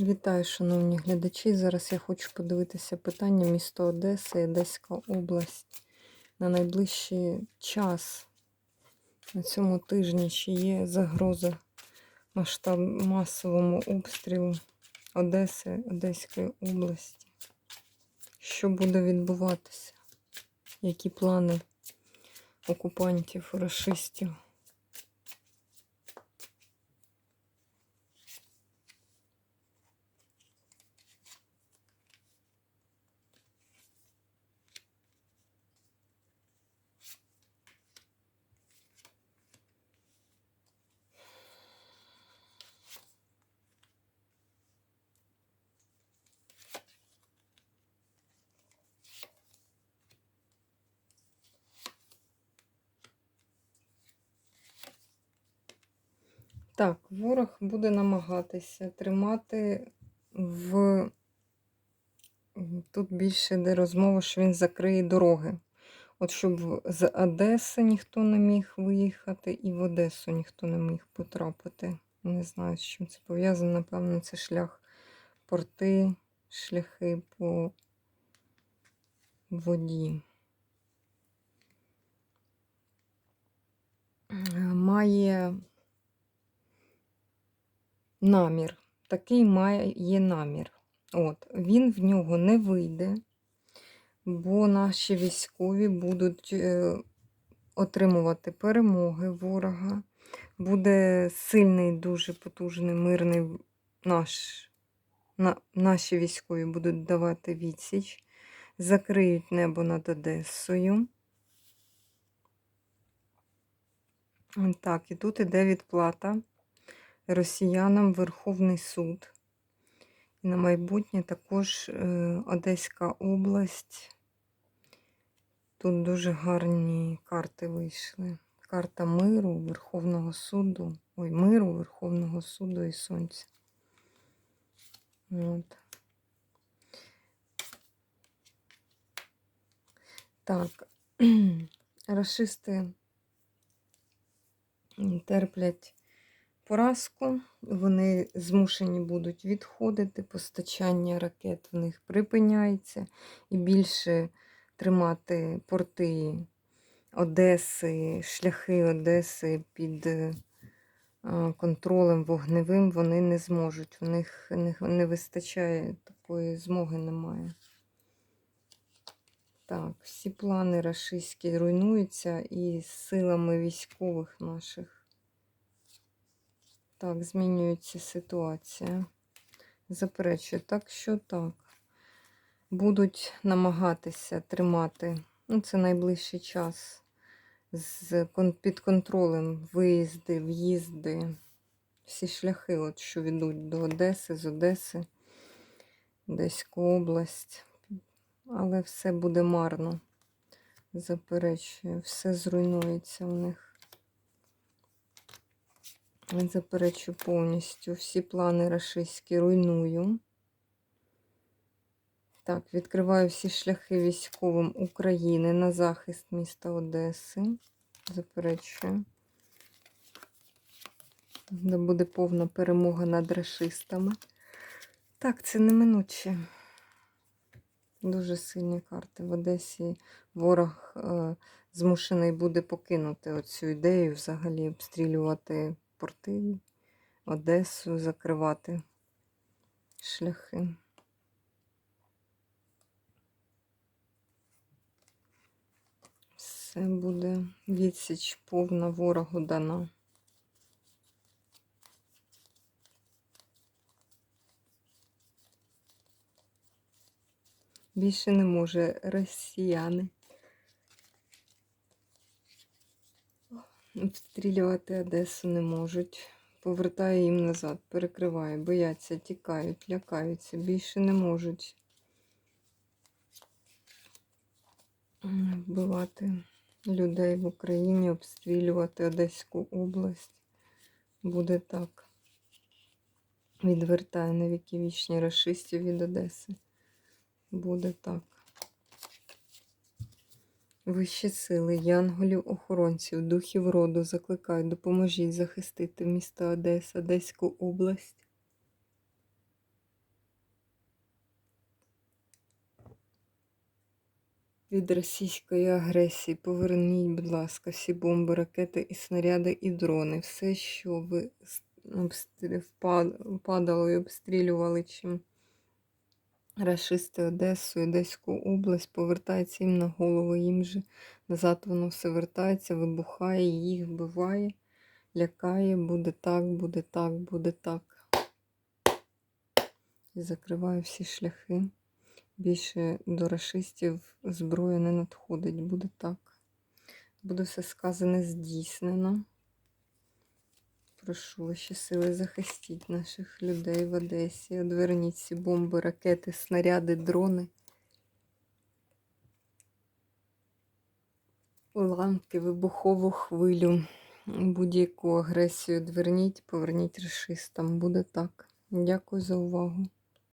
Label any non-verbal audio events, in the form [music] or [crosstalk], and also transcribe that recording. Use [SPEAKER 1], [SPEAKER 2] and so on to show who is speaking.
[SPEAKER 1] Вітаю, шановні глядачі. Зараз я хочу подивитися питання місто Одеса Одеська область на найближчий час. На цьому тижні чи є загроза масштаб масовому обстрілу Одеси, Одеської області. Що буде відбуватися? Які плани окупантів, расистів? Так, ворог буде намагатися тримати в. Тут більше йде розмова, що він закриє дороги. От щоб з Одеси ніхто не міг виїхати, і в Одесу ніхто не міг потрапити. Не знаю, з чим це пов'язано. Напевно, це шлях порти, шляхи по воді. Е, Має намір. Такий має є намір. От, він в нього не вийде, бо наші військові будуть е, отримувати перемоги ворога. Буде сильний, дуже потужний мирний наш, на, наші військові будуть давати відсіч, закриють небо над Одесою. Так, і тут іде відплата росіянам Верховний суд. І на майбутнє також е, Одеська область. Тут дуже гарні карти вийшли. Карта миру, Верховного суду. Ой, миру, Верховного суду і Сонця. От. Так, [clears throat] расисти терплять поразку, вони змушені будуть відходити, постачання ракет в них припиняється, і більше тримати порти Одеси, шляхи Одеси під е, контролем вогневим вони не зможуть. У них не, вистачає такої змоги немає. Так, всі плани рашистські руйнуються і силами військових наших. Так, змінюється ситуація. Заперечую, так що так. Будуть намагатися тримати, ну, це найближчий час, з, під контролем виїзди, в'їзди, всі шляхи, от, що ведуть до Одеси, з Одеси, Одеську область. Але все буде марно. Заперечую, все зруйнується в них. Заперечу повністю всі плани рашистські руйную. Так, відкриваю всі шляхи військовим України на захист міста Одеси. Заперечую. Де буде повна перемога над рашистами. Так, це неминуче. Дуже сильні карти. В Одесі ворог е, змушений буде покинути оцю ідею, взагалі обстрілювати порти, Одесу, закривати шляхи. Все буде відсіч повна ворогу дана. Більше не може росіяни обстрілювати Одесу не можуть. Повертає їм назад, перекриває, бояться, тікають, лякаються, більше не можуть вбивати людей в Україні, обстрілювати Одеську область. Буде так. Відвертає на віки вічні расистів від Одеси. Буде так. Вищі сили, янголів, охоронців, духів роду закликаю, допоможіть захистити місто Одеса, Одеську область. Від російської агресії поверніть, будь ласка, всі бомби, ракети і снаряди, і дрони. Все, що ви ну, впадало і обстрілювали чим. Рашисти Одесу, Одеську область повертається їм на голову, їм же назад воно все вертається, вибухає, їх вбиває, лякає, буде так, буде так, буде так. І закриваю всі шляхи. Більше до рашистів зброя не надходить, буде так. Буде все сказане здійснено. Прошу ваші сили, захистіть наших людей в Одесі. Одверніть ці бомби, ракети, снаряди, дрони. Уламки, вибухову хвилю. Будь-яку агресію дверніть, поверніть рашистам. Буде так. Дякую за увагу.